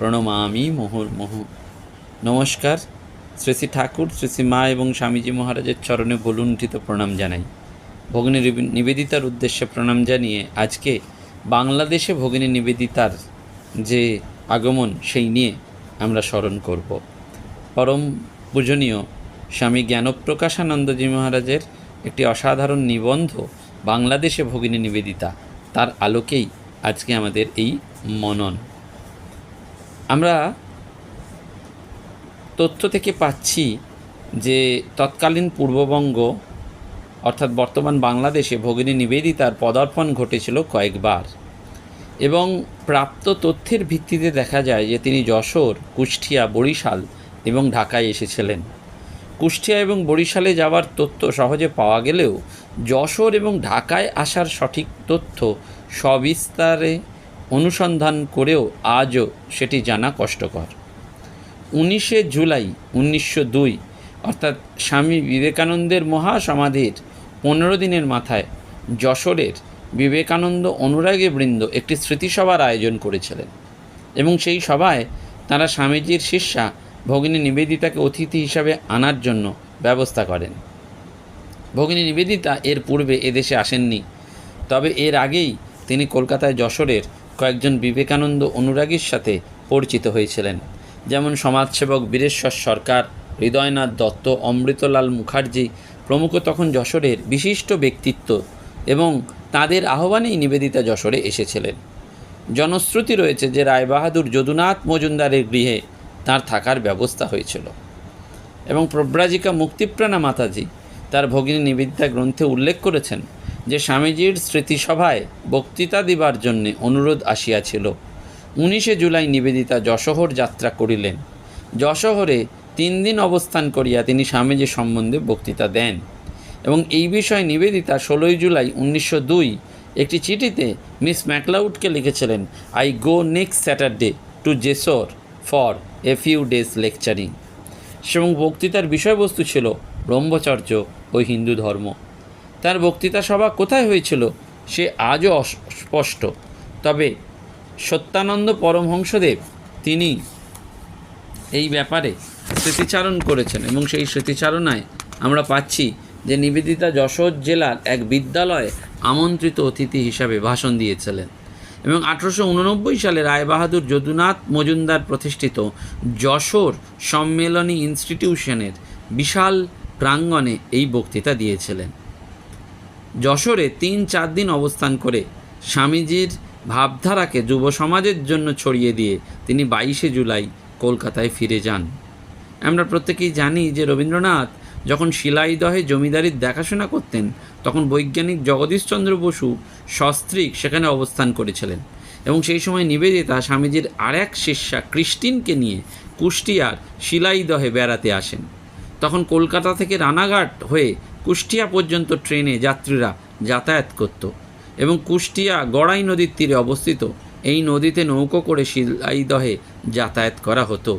প্রণমামি মুহুর্মুহু নমস্কার। শ্রী শ্রী ঠাকুর, শ্রী শ্রী মা এবং স্বামীজি মহারাজের চরণে বলুণ্ঠিত প্রণাম জানাই। ভগিনী নিবেদিতার উদ্দেশ্যে প্রণাম জানিয়ে আজকে বাংলাদেশে ভগিনী নিবেদিতার যে আগমন, সেই নিয়ে আমরা স্মরণ করব। পরম পূজনীয় স্বামী জ্ঞানপ্রকাশানন্দজি মহারাজের একটি অসাধারণ নিবন্ধ বাংলাদেশে ভগিনী নিবেদিতা, তার আলোকেই আজকে আমাদের এই মনন। আমরা তথ্য থেকে পাচ্ছি যে তৎকালীন পূর্ববঙ্গ, অর্থাৎ বর্তমান বাংলাদেশে ভগিনী নিবেদিতার পদার্পণ ঘটেছিল কয়েকবার এবং প্রাপ্ত তথ্যের ভিত্তিতে দেখা যায় যে তিনি যশোর, কুষ্টিয়া, বরিশাল এবং ঢাকায় এসেছিলেন। কুষ্টিয়া এবং বরিশালে যাওয়ার তথ্য সহজে পাওয়া গেলেও যশোর এবং ঢাকায় আসার সঠিক তথ্য সবিস্তারে অনুসন্ধান করেও আজও সেটি জানা কষ্টকর। উনিশে জুলাই উনিশশো দুই, অর্থাৎ স্বামী বিবেকানন্দের মহাসমাধির পনেরো দিনের মাথায় যশোরের বিবেকানন্দ অনুরাগী বৃন্দ একটি স্মৃতিসভার আয়োজন করেছিলেন এবং সেই সভায় তারা স্বামীজির শিষ্যা ভগিনী নিবেদিতাকে অতিথি হিসাবে আনার জন্য ব্যবস্থা করেন। ভগিনী নিবেদিতা এর পূর্বে এদেশে আসেননি, তবে এর আগেই তিনি কলকাতায় যশোরের কয়েকজন বিবেকানন্দ অনুরাগীর সাথে পরিচিত হয়েছিলেন, যেমন সমাজসেবক বীরেশ্বর সরকার, হৃদয়নাথ দত্ত, অমৃতলাল মুখার্জি, প্রমুখ তখন যশোরের বিশিষ্ট ব্যক্তিত্ব এবং তাদের আহ্বানেই নিবেদিতা যশোরে এসেছিলেন। জনশ্রুতি রয়েছে যে রায়বাহাদুর যদুনাথ মজুমদারের গৃহে তার থাকার ব্যবস্থা হয়েছিল। এবং প্রব্রাজিকা মুক্তিপ্রাণা মাতাজি তার ভগিনী নিবেদিতা গ্রন্থে উল্লেখ করেছেন যে স্বামীজির স্মৃতিসভায় বক্তৃতা দিবার জন্যে অনুরোধ আসিয়াছিল। উনিশে জুলাই নিবেদিতা যশোহর যাত্রা করিলেন। যশোহরে তিন দিন অবস্থান করিয়া তিনি স্বামীজি সম্বন্ধে বক্তৃতা দেন এবং এই বিষয়ে নিবেদিতা ষোলোই জুলাই উনিশশো দুই একটি চিঠিতে মিস ম্যাকলাউডকে লিখেছিলেন, I go next Saturday to Jessore for a few days lecturing. এবং বক্তৃতার বিষয়বস্তু ছিল ব্রহ্মচর্য ও হিন্দু ধর্ম তার বক্তৃতা সভা কোথায় হয়েছিল সে আজও অস্পষ্ট তবে সত্যানন্দ পরমহংসদেব তিনি এই ব্যাপারে স্মৃতিচারণ করেছেন এবং সেই স্মৃতিচারণায় আমরা পাচ্ছি যে নিবেদিতা যশোর জেলার এক বিদ্যালয়ে আমন্ত্রিত অতিথি হিসাবে ভাষণ দিয়েছিলেন এবং আঠেরোশো উননব্বই সালে রায়বাহাদুর যদুনাথ মজুমদার প্রতিষ্ঠিত যশোর সম্মেলনী ইনস্টিটিউশনের বিশাল প্রাঙ্গণে এই বক্তৃতা দিয়েছিলেন। যশোরে তিন চার দিন অবস্থান করে স্বামীজির ভাবধারাকে যুব সমাজের জন্য ছড়িয়ে দিয়ে তিনি বাইশে জুলাই কলকাতায় ফিরে যান। আমরা প্রত্যেকেই জানি যে রবীন্দ্রনাথ যখন শিলাইদহে জমিদারির দেখাশোনা করতেন, তখন বৈজ্ঞানিক জগদীশচন্দ্র বসু সস্ত্রীক সেখানে অবস্থান করেছিলেন এবং সেই সময় নিবেদিতা স্বামীজির আর এক শিষ্যা ক্রিস্টিনকে নিয়ে কুষ্টিয়ার শিলাইদহে বেড়াতে আসেন। তখন কলকাতা থেকে রানাঘাট হয়ে কুষ্টিয়া পর্যন্ত ট্রেনে যাত্রীরা যাতায়াত করত এবং কুষ্টিয়া গড়াই নদীর তীরে অবস্থিত। এই নদীতে নৌকো করে শিলাইদহে যাতায়াত করা হতো।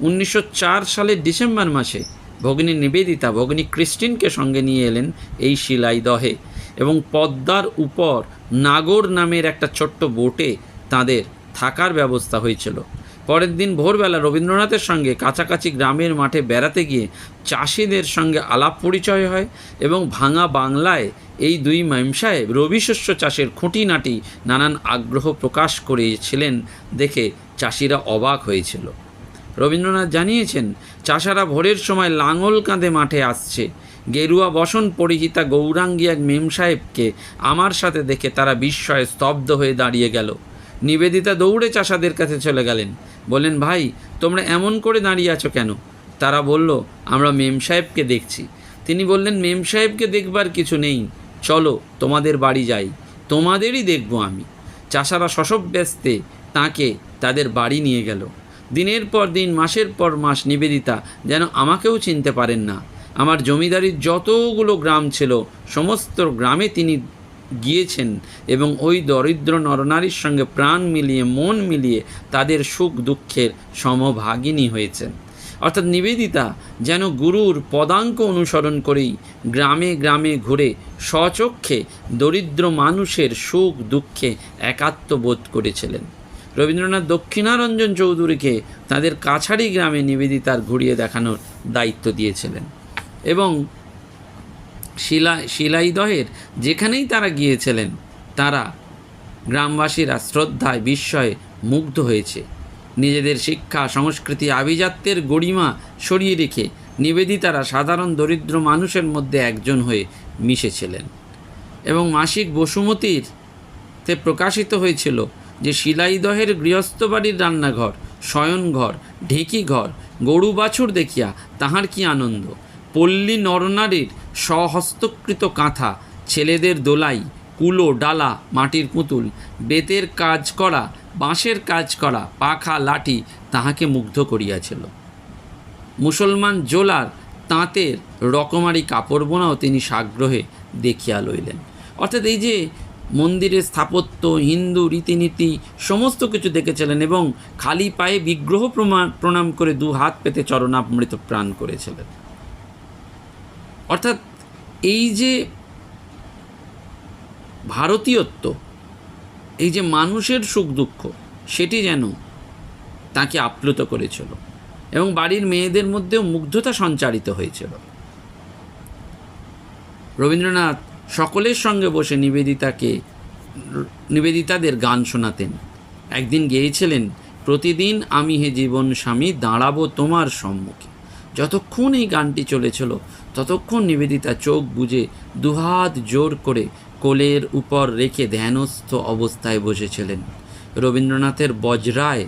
উনিশশো চার সালের ডিসেম্বর মাসে ভগ্নী নিবেদিতা, ভগ্নী ক্রিস্টিনকে সঙ্গে নিয়ে এলেন এই শিলাইদহে এবং পদ্মার উপর নাগর নামের একটা ছোট্ট বোটে তাদের থাকার ব্যবস্থা হয়েছিল। পরের দিন ভোরবেলা রবীন্দ্রনাথের সঙ্গে কাছাকাছি গ্রামের মাঠে বেড়াতে গিয়ে চাষিদের সঙ্গে আলাপ পরিচয় হয় এবং ভাঙা বাংলায় এই দুই মাইমসাহেব রবি শস্য চাষের খুঁটিনাটি নানান আগ্রহ প্রকাশ করেছিলেন দেখে চাষিরা অবাক হয়েছিল। রবীন্দ্রনাথ জানিয়েছেন, চাষারা ভোরের সময় লাঙল কাঁধে মাঠে আসছে। গেরুয়া বসন পরিহিতা গৌরাঙ্গী এক মেম সাহেবকে আমার সাথে দেখে তারা বিস্ময়ে স্তব্ধ হয়ে দাঁড়িয়ে গেল। নিবেদিতা দৌড়ে চাষাদের কাছে চলে গেলেন। বললেন, ভাই, তোমরা এমন করে দাঁড়িয়ে আছো কেন? তারা বলল, আমরা মেম সাহেবকে দেখছি। তিনি বললেন, মেম সাহেবকে দেখবার কিছু নেই। চলো, তোমাদের বাড়ি যাই। তোমাদেরই দেখব আমি। চাষারা শশব ব্যস্তে তাকে, তাদের বাড়ি নিয়ে গেল। দিনের পর দিন, মাসের পর মাস নিবেদিতা যেন আমাকেও চিনতে পারেন না। আমার জমিদারির যতগুলো গ্রাম ছিল, সমস্ত গ্রামে তিনি গিয়েছেন এবং ওই দরিদ্র নরনারীর সঙ্গে প্রাণ মিলিয়ে, মন মিলিয়ে তাদের সুখ দুঃখের সমভাগিনী হয়েছেন। অর্থাৎ নিবেদিতা যেন গুরুর পদাঙ্ক অনুসরণ করেই গ্রামে গ্রামে ঘুরে স্বচক্ষে দরিদ্র মানুষের সুখ দুঃখে একাত্মবোধ করেছিলেন। রবীন্দ্রনাথ দক্ষিণারঞ্জন চৌধুরীকে তাদের কাছাড়ি গ্রামে নিবেদিতার ঘুরিয়ে দেখানোর দায়িত্ব দিয়েছিলেন এবং শিলা শিলাইদহের যেখানেই তারা গিয়েছিলেন, তারা গ্রামবাসীরা শ্রদ্ধায়, বিস্ময়ে মুগ্ধ হয়েছে। নিজেদের শিক্ষা, সংস্কৃতি, আভিজাত্যের গরিমা সরিয়ে রেখে নিবেদিতারা সাধারণ দরিদ্র মানুষের মধ্যে একজন হয়ে মিশেছিলেন। এবং মাসিক বসুমতীর তে প্রকাশিত হয়েছিল যে শিলাইদহের গৃহস্থ বাড়ির রান্নাঘর শয়নঘর ঢেকি ঘর, গরু বাছুর দেখিয়া তাহার কি আনন্দ। পল্লী নরনারীর স্বহস্তকৃত কাঁথা, ছেলেদের দোলাই, কুলো, ডালা, মাটির পুতুল, বেতের কাজ করা, বাঁশের কাজ করা, পাখা, লাঠি তাহাকে মুগ্ধ করিয়াছিল। মুসলমান জোলার তাঁতের রকমারি কাপড় বোনাও তিনি সাগ্রহে দেখিয়া লইলেন। অর্থাৎ এই যে মন্দিরের স্থাপত্য, হিন্দু রীতিনীতি, সমস্ত কিছু দেখেছিলেন এবং খালি পায়ে বিগ্রহ প্রমাণ, প্রণাম করে দু হাত পেতে চরণামৃত প্রাণ করেছিলেন। অর্থাৎ এই যে ভারতীয়ত্ব, এই যে মানুষের সুখ দুঃখ, সেটি যেন তাকে আপ্লুত করেছিল এবং বাড়ির মেয়েদের মধ্যেও মুগ্ধতা সঞ্চারিত হয়েছিল। রবীন্দ্রনাথ সকলের সঙ্গে বসে নিবেদিতাকে, নিবেদিতাদের গান শোনাতেন। একদিন গেয়েছিলেন, প্রতিদিন আমি হে জীবন স্বামী, দাঁড়াবো তোমার সম্মুখে। যতক্ষণ এই গানটি চলেছিল, ততক্ষণ নিবেদিতা চোখ বুজে দুহাত জোর করে কোলের উপর রেখে ধ্যানস্থ অবস্থায় বসেছিলেন। রবীন্দ্রনাথের বজ্রায়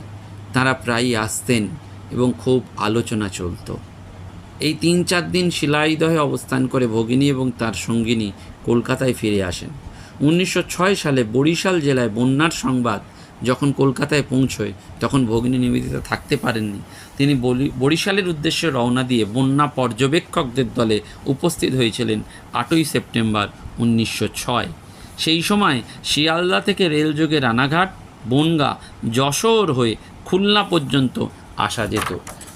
তারা প্রায়ই আসতেন এবং খুব আলোচনা চলতো। এই তিন চার দিন শিলাইদহে অবস্থান করে ভগিনী এবং তার সঙ্গিনী কলকাতায় ফিরে আসেন। উনিশশো ছয় সালে বরিশাল জেলায় বন্যার সংবাদ যখন কলকাতায় পৌঁছয়, তখন ভগ্নী নিবেদিতা থাকতে পারেননি। তিনি বরিশালের উদ্দেশ্যে রওনা দিয়ে বন্যা পর্যবেক্ষকদের দলে উপস্থিত হয়েছিলেন আটই সেপ্টেম্বর উনিশশো ছয়। সেই সময় শিয়ালদা থেকে রেলযোগে রানাঘাট, বনগা, যশোর হয়ে খুলনা পর্যন্ত আসা যেত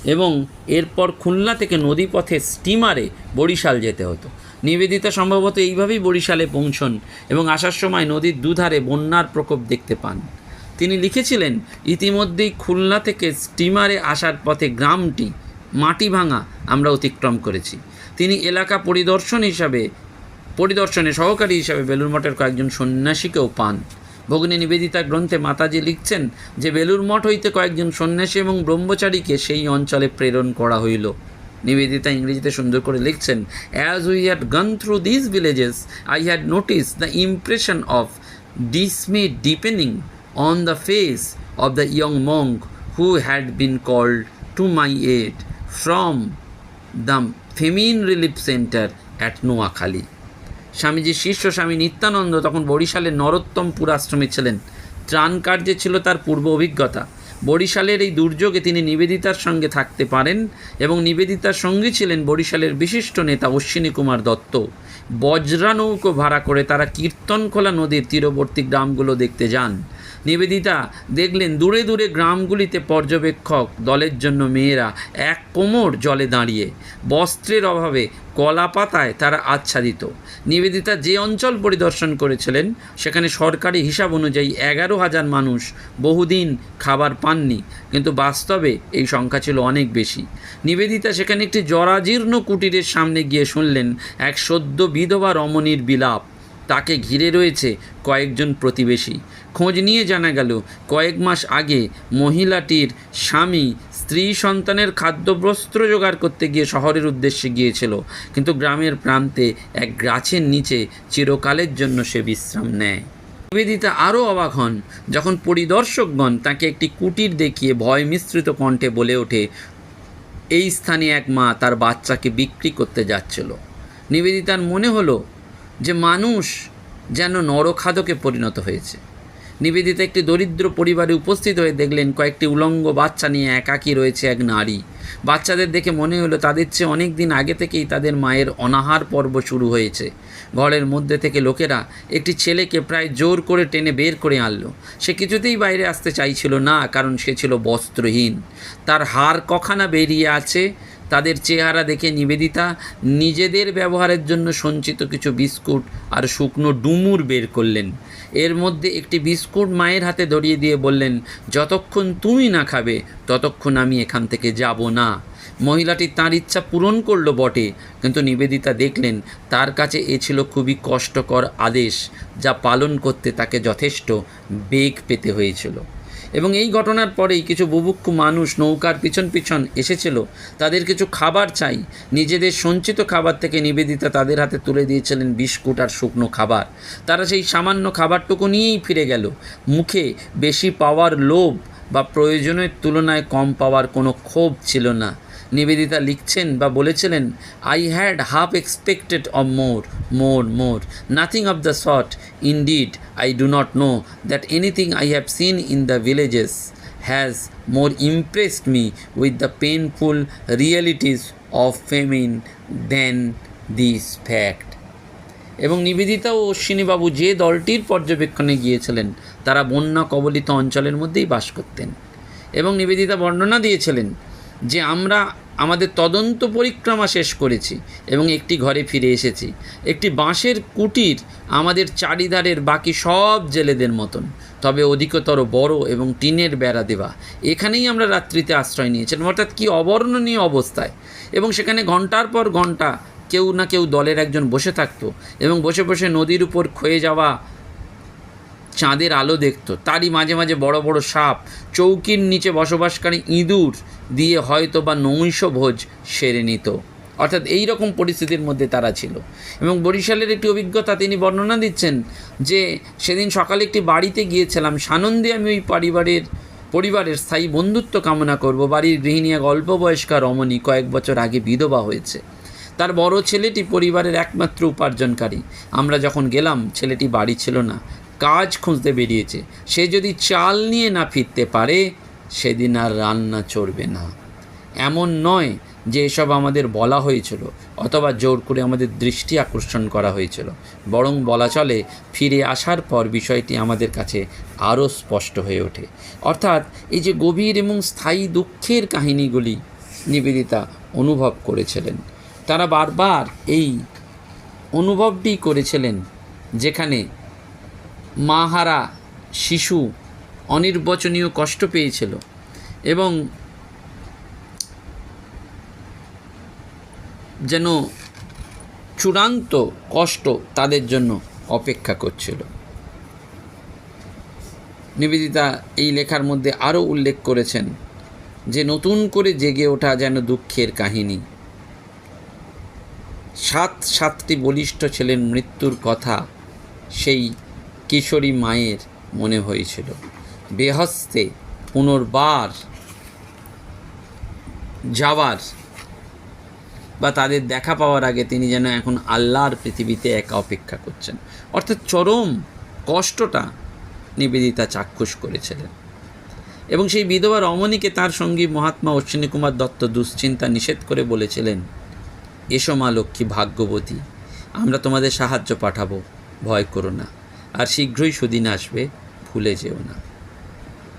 এবং এরপর খুলনা থেকে নদীপথে স্টিমারে বরিশাল যেতে হতো। নিবেদিতা সম্ভবত এইভাবেই বরিশালে পৌঁছন এবং আসার সময় নদীর দুধারে বন্যার প্রকোপ দেখতে পান। তিনি লিখেছিলেন, ইতিমধ্যেই খুলনা থেকে স্টিমারে আসার পথে গ্রামটি মাটি ভাঙা আমরা অতিক্রম করেছি। তিনি এলাকা পরিদর্শন হিসাবে, পরিদর্শনে সহকারী হিসাবে বেলুর মঠের কয়েকজন সন্ন্যাসীকেও পান। ভগ্নী নিবেদিতা গ্রন্থে মাতাজি লিখছেন যে বেলুর মঠ হইতে কয়েকজন সন্ন্যাসী এবং ব্রহ্মচারীকে সেই অঞ্চলে প্রেরণ করা হইল। নিবেদিতা ইংরেজিতে সুন্দর করে লিখছেন as we had gone through this villages I had notice the impression of dismay deepening on the face of the young monk who had been called to my aid from the Feminine Relief Center at Noakhali স্বামীজির শীর্ষ স্বামী নিত্যানন্দ তখন বরিশালের নরোত্তমপুর আশ্রমে ছিলেন ত্রাণ কার্যে ছিল তার পূর্ব অভিজ্ঞতা বরিশালের এই দুর্যোগে তিনি নিবেদিতার সঙ্গে থাকতে পারেন এবং নিবেদিতার সঙ্গী ছিলেন বরিশালের বিশিষ্ট নেতা অশ্বিনী কুমার দত্ত। বজ্রানৌকো ভাড়া করে তারা কীর্তনখোলা নদীর তীরবর্তী গ্রামগুলো দেখতে যান। নিবেদিতা দেখলেন দূরে দূরে গ্রামগুলিতে পর্যবেক্ষক দলের জন্য মেয়েরা এক কোমর জলে দাঁড়িয়ে বস্ত্রের অভাবে কলা পাতায় তারা আচ্ছাদিত। নিবেদিতা যে অঞ্চল পরিদর্শন করেছিলেন, সেখানে সরকারি হিসাব অনুযায়ী এগারো হাজার মানুষ বহুদিন খাবার পাননি, কিন্তু বাস্তবে এই সংখ্যা ছিল অনেক বেশি। নিবেদিতা সেখানে একটি জরাজীর্ণ কুটিরের সামনে গিয়ে শুনলেন এক সদ্য বিধবা রমণীর বিলাপ। তাকে ঘিরে রয়েছে কয়েকজন প্রতিবেশী। খোঁজ নিয়ে জানা গেল, কয়েক মাস আগে মহিলাটির স্বামী স্ত্রী সন্তানের খাদ্যবস্ত্র জোগাড় করতে গিয়ে শহরের উদ্দেশ্যে গিয়েছিল, কিন্তু গ্রামের প্রান্তে এক গাছের নিচে চিরকালের জন্য সে বিশ্রাম নেয়। নিবেদিতা আরও অবাক হন যখন পরিদর্শকগণ তাকে একটি কুটির দেখিয়ে ভয় মিশ্রিত কণ্ঠে বলে ওঠে, এই স্থানে এক মা তার বাচ্চাকে বিক্রি করতে যাচ্ছিল। নিবেদিতার মনে হলো যে মানুষ যেন নরখাদকে পরিণত হয়েছে। নিবেদিতা একটি দরিদ্র পরিবারে উপস্থিত হয়ে দেখলেন কয়েকটি উলঙ্গ বাচ্চা নিয়ে একাকী রয়েছে এক নারী। বাচ্চাদের দেখে মনে হলো তাদের চেয়ে অনেক দিন আগে থেকেই তাদের মায়ের অনাহার পর্ব শুরু হয়েছে। ঘরের মধ্যে থেকে লোকেরা একটি ছেলেকে প্রায় জোর করে টেনে বের করে আনলো। সে কিছুতেই বাইরে আসতে চাইছিল না, কারণ সে ছিল বস্ত্রহীন। তার হাড় কখানা বেরিয়ে আছে তাদের চেহারা দেখে নিবেদিতা নিজেদের ব্যবহারের জন্য সঞ্চিত কিছু বিস্কুট আর শুকনো ডুমুর বের করলেন। এর মধ্যে একটি বিস্কুট মায়ের হাতে ধরিয়ে দিয়ে বললেন, যতক্ষণ তুমি না খাবে, ততক্ষণ আমি এখান থেকে যাব না। মহিলাটি তার ইচ্ছা পূরণ করল বটে, কিন্তু নিবেদিতা দেখলেন, তার কাছে এ ছিল খুবই কষ্টকর আদেশ, যা পালন করতে তাকে যথেষ্ট বেগ পেতে হয়েছিল। এবং এই ঘটনার পরেই কিছু বুভুক্ষু মানুষ নৌকার পিছন পিছন এসেছিল। তাদের কিছু খাবার চাই। নিজেদের সঞ্চিত খাবার থেকে নিবেদিতা তাদের হাতে তুলে দিয়েছিলেন বিস্কুট আর শুকনো খাবার। তারা সেই সামান্য খাবারটুকু নিয়েই ফিরে গেল। মুখে বেশি পাওয়ার লোভ বা প্রয়োজনের তুলনায় কম পাওয়ার কোনো ক্ষোভ ছিল না। নিবেদিতা লিখছেন বা বলেছিলেন I had half expected of more more more nothing of the sort indeed I do not know that anything I have seen in the villages has more impressed me with the painful realities of famine than this fact এবং নিবেদিতা ও অশ্বিনীবাবু যে দলটির পর্যবেক্ষণে গিয়েছিলেন, তারা বন্যা কবলিত অঞ্চলের মধ্যেই বাস করতেন। এবং নিবেদিতা বর্ণনা দিয়েছিলেন যে, আমরা আমাদের তদন্ত পরিক্রমা শেষ করেছি এবং একটি ঘরে ফিরে এসেছি। একটি বাঁশের কুটির আমাদের চারিধারের বাকি সব জেলেদের মতন। তবে অধিকতর বড় এবং টিনের বেড়া দেওয়া। এখানেই আমরা রাত্রিতে আশ্রয় নিয়েছিলাম। অর্থাৎ কী অবর্ণনীয় অবস্থায়। এবং সেখানে ঘণ্টার পর ঘণ্টা কেউ না কেউ দলের একজন বসে থাকতো এবং বসে বসে নদীর উপর ক্ষয়ে যাওয়া চাঁদের আলো দেখতো। তারই মাঝে মাঝে বড় বড় সাপ, চৌকির নিচে বসবাসকারী ইঁদুর দিয়ে হয়তো বা নৈশ ভোজ সেরে নিত। অর্থাৎ এই রকম পরিস্থিতির মধ্যে তারা ছিল। এবং বরিশালের একটি অভিজ্ঞতা তিনি বর্ণনা দিচ্ছেন যে, সেদিন সকালে একটি বাড়িতে গিয়েছিলাম। সানন্দে আমি ওই পরিবারের পরিবারের স্থায়ী বন্ধুত্ব কামনা করব। বাড়ির গৃহিণী এক অল্প বয়স্কা রমণী কয়েক বছর আগে বিধবা হয়েছে। তার বড় ছেলেটি পরিবারের একমাত্র উপার্জনকারী। আমরা যখন গেলাম, ছেলেটি বাড়ি ছিল না। কাজ খুঁজতে বেরিয়েছে। সে যদি চাল নিয়ে না ফিরতে পারে সেদিন আর রান্না চড়বে না। এমন নয় যে এসব আমাদের বলা হয়েছিল অথবা জোর করে আমাদের দৃষ্টি আকর্ষণ করা হয়েছিল। বরং বলা চলে, ফিরে আসার পর বিষয়টি আমাদের কাছে আরও স্পষ্ট হয়ে ওঠে। অর্থাৎ এই যে গভীর এবং স্থায়ী দুঃখের কাহিনীগুলি নিবেদিতা অনুভব করেছিলেন। তারা বারবার এই অনুভবটি করেছিলেন যেখানে মাহারা শিশু অনির্বচনীয় কষ্ট পেয়েছিল এবং যেন চূড়ান্ত কষ্ট তাদের জন্য অপেক্ষা করছিল। নিবেদিতা এই লেখার মধ্যে আরও উল্লেখ করেছেন যে, নতুন করে জেগে ওঠা যেন দুঃখের কাহিনী। সাত সাতটি বলিষ্ঠ ছেলের মৃত্যুর কথা সেই কিশোরী মায়ের মনে হয়েছিল। বেহস্তে পুনর্বার যাওয়ার বা তাদের দেখা পাওয়ার আগে তিনি যেন এখন আল্লাহর পৃথিবীতে একা অপেক্ষা করছেন। অর্থাৎ চরম কষ্টটা নিবেদিতা চাক্ষুষ করেছিলেন। এবং সেই বিধবা রমণীকে তার সঙ্গী মহাত্মা অশ্বিনী কুমার দত্ত দুশ্চিন্তা নিষেধ করে বলেছিলেন, এসো মা লক্ষ্মী ভাগ্যবতী, আমরা তোমাদের সাহায্য পাঠাবো, ভয় করো না। আর শীঘ্রই সুদিন আসবে, ভুলে যেও না।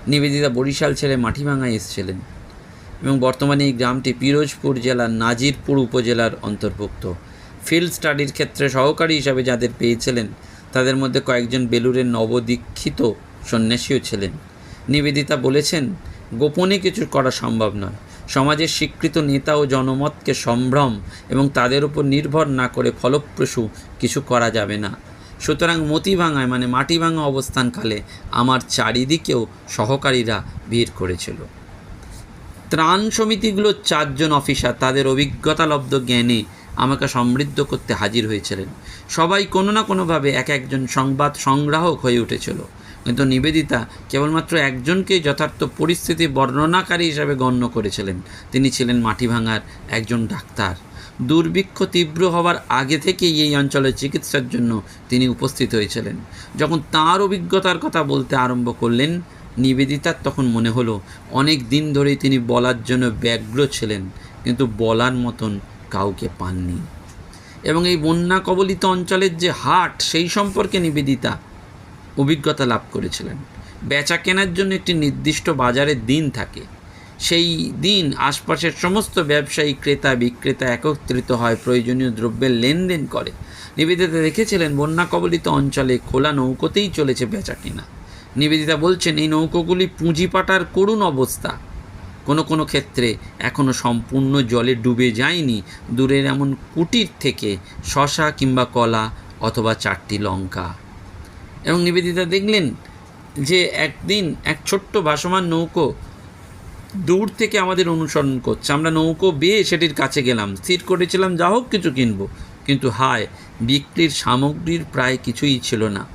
নিবেদিতা বরিশাল ছেড়ে মাটিভাঙায় এসেছিলেন এবং বর্তমানে এই গ্রামটি পিরোজপুর জেলার নাজিরপুর উপজেলার অন্তর্ভুক্ত। ফিল্ড স্টাডির ক্ষেত্রে সহকারী হিসাবে যাদের পেয়েছিলেন, তাদের মধ্যে কয়েকজন বেলুরের নবদীক্ষিত সন্ন্যাসীও ছিলেন। নিবেদিতা বলেছেন, গোপনে কিছু করা সম্ভব নয়। সমাজের স্বীকৃত নেতা ও জনমতকে সম্ভ্রম এবং তাদের উপর নির্ভর না করে ফলপ্রসূ কিছু করা যাবে না। সুতরাং মতি ভাঙায় মানে মাটি ভাঙা অবস্থানকালে আমার চারিদিকেও সহকারীরা ভিড় করেছিল। ত্রাণ সমিতিগুলোর চারজন অফিসার, তাদের অভিজ্ঞতালব্ধ জ্ঞানে আমাকে সমৃদ্ধ করতে হাজির হয়েছিলেন। সবাই কোনো না কোনোভাবে এক একজন সংবাদ সংগ্রাহক হয়ে উঠেছিল। কিন্তু নিবেদিতা কেবলমাত্র একজনকেই যথার্থ পরিস্থিতি বর্ণনাকারী হিসাবে গণ্য করেছিলেন। তিনি ছিলেন মাটি ভাঙার একজন ডাক্তার। দুর্ভিক্ষ তীব্র হওয়ার আগে থেকেই এই অঞ্চলে চিকিৎসার জন্য তিনি উপস্থিত হয়েছিলেন। যখন তার অভিজ্ঞতার কথা বলতে আরম্ভ করলেন নিবেদিতার তখন মনে হলো, অনেক দিন ধরেই তিনি বলার জন্য ব্যগ্র ছিলেন, কিন্তু বলার মতন কাউকে পাননি। এবং এই বন্যা কবলিত অঞ্চলের যে হাট, সেই সম্পর্কে নিবেদিতা অভিজ্ঞতা লাভ করেছিলেন। বেচা কেনার জন্য একটি নির্দিষ্ট বাজারের দিন থাকে। সেই দিন আশপাশের সমস্ত ব্যবসায়ী, ক্রেতা, বিক্রেতা একত্রিত হয়, প্রয়োজনীয় দ্রব্যের লেনদেন করে। নিবেদিতা দেখেছিলেন বন্যা কবলিত অঞ্চলে খোলা নৌকোতেই চলেছে বেচা কেনা। নিবেদিতা বলছেন, এই নৌকোগুলি পুঁজি পুঁজিপাটার করুণ অবস্থা। কোনো কোনো ক্ষেত্রে এখনও সম্পূর্ণ জলে ডুবে যায়নি। দূরের এমন কুটির থেকে শশা কিংবা কলা অথবা চারটি লঙ্কা। এবং নিবেদিতা দেখলেন যে একদিন এক ছোট্ট ভাসমান নৌকো দূর থেকে আমাদের অনুসরণ করছে। আমরা নৌকো বেয়ে সেটির কাছে গেলাম। স্থির করেছিলাম, যা হোক কিছু কিনব। কিন্তু হায়, বিক্রির সামগ্রীর প্রায় কিছুই ছিল না।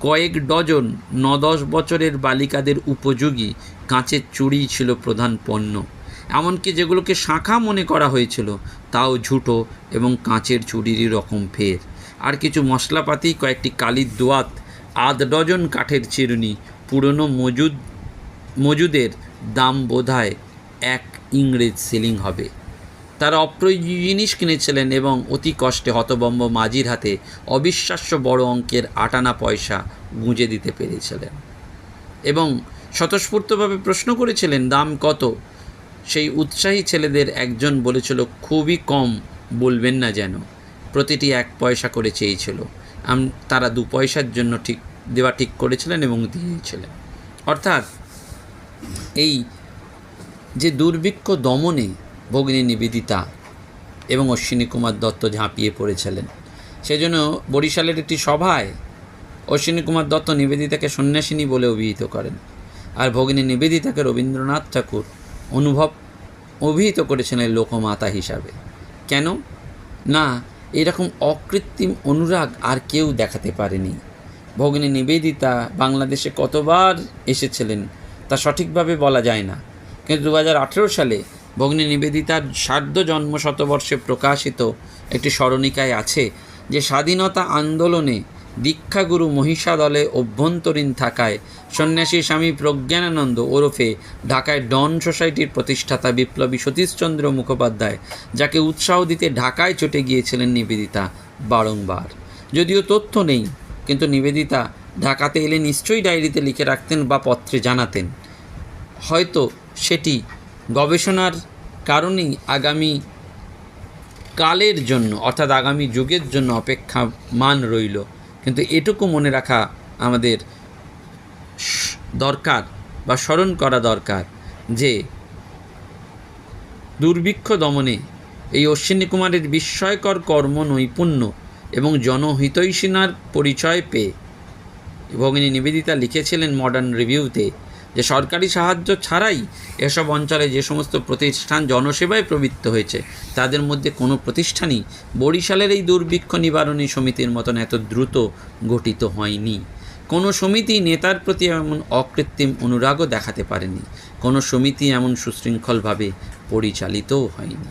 কয়েক ডজন ন দশ বছরের বালিকাদের উপযোগী কাঁচের চুড়ি ছিল প্রধান পণ্য। এমনকি যেগুলোকে শাঁখা মনে করা হয়েছিল, তাও ঝুটো এবং কাঁচের চুড়িরই রকম ফের। আর কিছু মশলাপাতি, কয়েকটি কালির দোয়াত, আধ ডজন কাঠের চিরুনি, পুরনো মজুদ মজুদের দাম বোধহয় এক ইংরেজ সিলিং হবে। তারা অপ্রয়োজনীয় জিনিস কিনেছিলেন এবং অতি কষ্টে হতবম্ব মাঝির হাতে অবিশ্বাস্য বড় অঙ্কের আটানা পয়সা গুঁজে দিতে পেরেছিলেন এবং স্বতঃস্ফূর্তভাবে প্রশ্ন করেছিলেন, দাম কত? সেই উৎসাহী ছেলেদের একজন বলেছিল, খুবই কম, বলবেন না যেন। প্রতিটি এক পয়সা করে চেয়েছিল। তারা দু পয়সার জন্য ঠিক, দেওয়া ঠিক করেছিলেন এবং দিয়েছিলেন। অর্থাৎ এই যে দুর্ভিক্ষ দমনে ভগিনী নিবেদিতা এবং অশ্বিনী কুমার দত্ত ঝাঁপিয়ে পড়েছিলেন। সেজন্য বরিশালের একটি সভায় অশ্বিনী কুমার দত্ত নিবেদিতাকে সন্ন্যাসিনী বলে অভিহিত করেন। আর ভগিনী নিবেদিতাকে রবীন্দ্রনাথ ঠাকুর অনুভব অভিহিত করেছিলেন লোকমাতা হিসাবে। কেন? না, এরকম অকৃত্রিম অনুরাগ আর কেউ দেখাতে পারেনি। ভগিনী নিবেদিতা বাংলাদেশে কতবার এসেছিলেন তা সঠিকভাবে বলা যায় না। কিন্তু দু হাজার আঠেরো সালে ভগ্নী নিবেদিতার সার্ধ জন্ম শতবর্ষে প্রকাশিত একটি স্মরণিকায় আছে যে স্বাধীনতা আন্দোলনে দীক্ষাগুরু মহিষা দলে অভ্যন্তরীণ থাকায় সন্ন্যাসী স্বামী প্রজ্ঞানানন্দ ওরফে ঢাকায় ডন সোসাইটির প্রতিষ্ঠাতা বিপ্লবী সতীশচন্দ্র মুখোপাধ্যায়, যাকে উৎসাহ দিতে ঢাকায় চটে গিয়েছিলেন নিবেদিতা বারংবার। যদিও তথ্য নেই, কিন্তু নিবেদিতা ঢাকাতে এলে নিশ্চয়ই ডায়েরিতে লিখে রাখতেন বা পত্রে জানাতেন। হয়তো সেটি গবেষণার কারণেই আগামী কালের জন্য, অর্থাৎ আগামী যুগের জন্য অপেক্ষা মান রইল। কিন্তু এটুকু মনে রাখা আমাদের দরকার বা স্মরণ করা দরকার যে দুর্ভিক্ষ দমনে এই অশ্বিনী কুমারের বিস্ময়কর কর্ম নৈপুণ্য এবং জনহিতৈষিনার পরিচয় পেয়ে ভগিনী নিবেদিতা লিখেছিলেন মডার্ন রিভিউতে যে সরকারি সাহায্য ছাড়াই এসব অঞ্চলে যে সমস্ত প্রতিষ্ঠান জনসেবায় প্রবৃত্ত হয়েছে, তাদের মধ্যে কোনো প্রতিষ্ঠানই বরিশালের এই দুর্ভিক্ষ নিবারণী সমিতির মতন এত দ্রুত গঠিত হয়নি। কোনো সমিতি নেতার প্রতি এমন অকৃত্রিম অনুরাগও দেখাতে পারেনি। কোনো সমিতি এমন সুশৃঙ্খলভাবে পরিচালিতও হয়নি।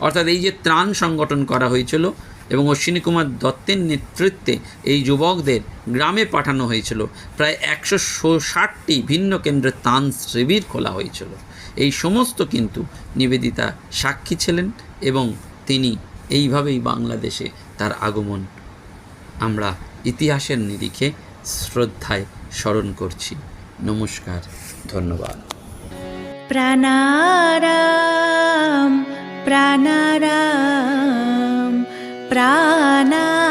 অর্থাৎ এই যে ত্রাণ সংগঠন করা হয়েছিল এবং অশ্বিনী কুমার দত্তের নেতৃত্বে এই যুবকদের গ্রামে পাঠানো হয়েছিল। প্রায় একশো ষাটটি ভিন্ন কেন্দ্রে তান শিবির খোলা হয়েছিল। এই সমস্ত কিন্তু নিবেদিতা সাক্ষী ছিলেন এবং তিনি এইভাবেই বাংলাদেশে তার আগমন আমরা ইতিহাসের নিরিখে শ্রদ্ধায় স্মরণ করছি। নমস্কার, ধন্যবাদ। প্রাণারাম প্রাণারাম प्राणा